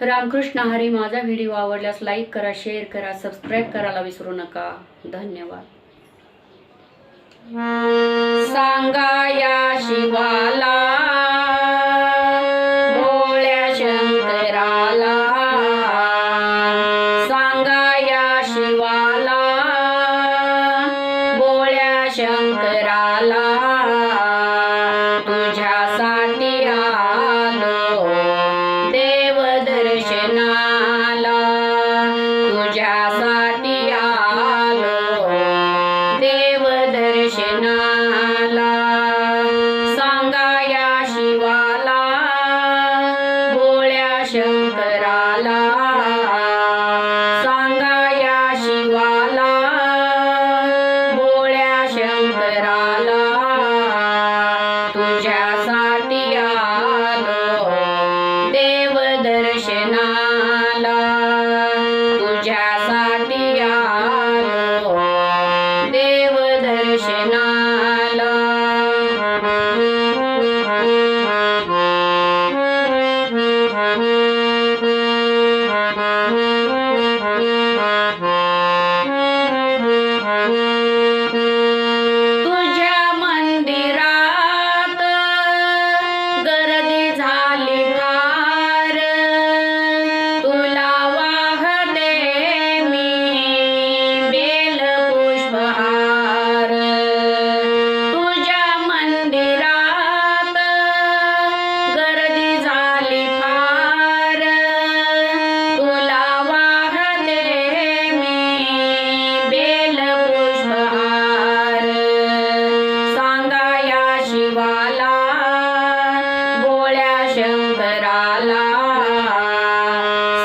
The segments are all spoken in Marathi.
रामकृष्ण हरी माझा व्हिडिओ आवडल्यास लाईक करा शेअर करा सबस्क्राईब करायला विसरू नका. धन्यवाद. सांगा या शिवाला भोळ्या शंकराला. शंकराला तुझ्यासाठी आलो. देव दर्शनाला तुझ्यासाठी आलो. शंकराला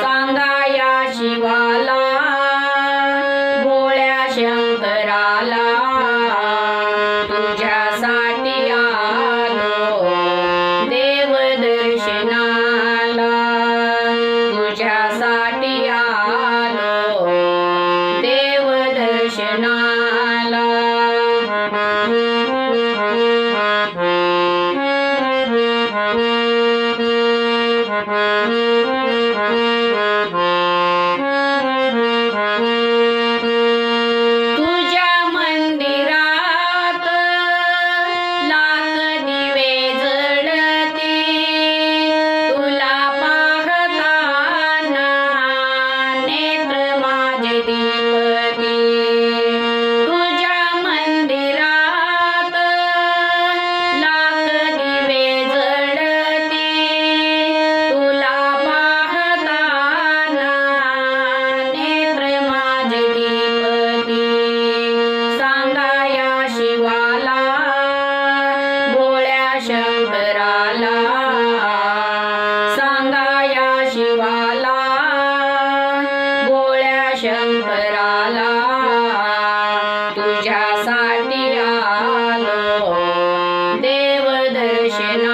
सांगा या शिवाला गोळ्या शंकराला तुझ्यासाठी आलो देव दर्शनाला. तुझ्यासाठी आलो देव दर्शना शिवाला गोळ्या शंकराला तुझ्यासाठी आलो. देव दर्शना